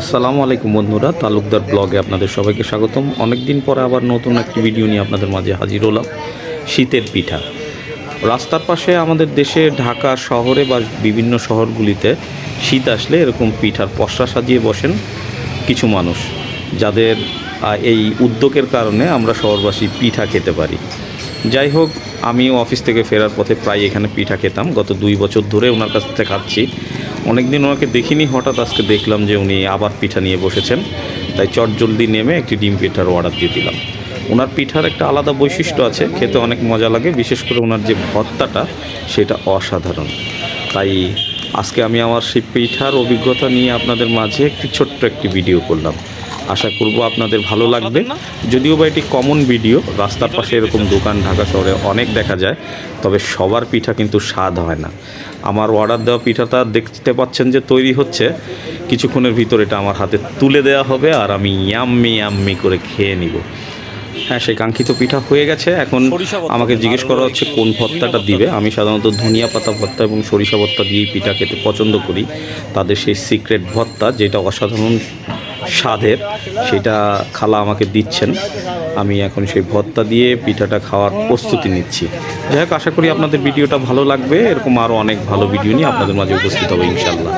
আসসালামু আলাইকুম বন্ধুরা, তালুকদার ব্লগে আপনাদের সবাইকে স্বাগতম। অনেক দিন পরে আবার নতুন একটি ভিডিও নিয়ে আপনাদের মাঝে হাজির হলাম, শীতের পিঠা। রাস্তার পাশে আমাদের দেশে ঢাকা শহরে বা বিভিন্ন শহরগুলিতে শীত আসলে এরকম পিঠার পশরা সাজিয়ে বসেন কিছু মানুষ, যাদের এই উদ্যোগের কারণে আমরা শহরবাসী পিঠা খেতে পারি। যাই হোক, আমিও অফিস থেকে ফেরার পথে প্রায় এখানে পিঠা খেতাম। গত দুই বছর ধরে ওনার কাছ থেকে খাচ্ছি। অনেক দিন ওনাকে দেখিনি, হঠাৎ আজকে দেখলাম যে উনি আবার পিঠা নিয়ে বসেছেন। তাই চটজলদি নেমে একটি ডিম পিঠার অর্ডার দিয়ে দিলাম। ওনার পিঠার একটা আলাদা বৈশিষ্ট্য আছে, খেতে অনেক মজা লাগে, বিশেষ করে ওনার যে ভর্তাটা, সেটা অসাধারণ। তাই আজকে আমি আমার সেই পিঠার অভিজ্ঞতা নিয়ে আপনাদের মাঝে একটি ছোট্ট একটি ভিডিও করলাম। আশা করব আপনাদের ভালো লাগবে। যদিও বা এটি কমন ভিডিও রাস্তার পাশে এরকম দোকান ঢাকা শহরে অনেক দেখা যায় তবে সবার পিঠা কিন্তু স্বাদ হয় না। আমার অর্ডার দেওয়া পিঠাটা দেখতে পাচ্ছেন যে তৈরি হচ্ছে। কিছুক্ষণের ভিতর এটা আমার হাতে তুলে দেওয়া হবে আর আমি ইয়াম্মি ইয়াম্মি করে খেয়ে নিব। হ্যাঁ সেই কাঙ্ক্ষিত পিঠা হয়ে গেছে। এখন আমাকে জিজ্ঞেস করা হচ্ছে কোন ভর্তাটা দিবে। আমি সাধারণত ধনিয়া পাতা ভর্তা এবং সরিষা ভর্তা দিয়েই পিঠা খেতে পছন্দ করি। তাদের সেই সিক্রেট ভর্তা যেটা অসাধারণ স্বাদের, সেটা খালা আমাকে দিচ্ছেন। আমি এখন সেই ভর্তা দিয়ে পিঠাটা খাওয়ার প্রস্তুতি নিচ্ছি। যাই হোক, আশা করি আপনাদের ভিডিওটা ভালো লাগবে। এরকম আরও অনেক ভালো ভিডিও নিয়ে আপনাদের মাঝে উপস্থিত হবে ইনশাল্লাহ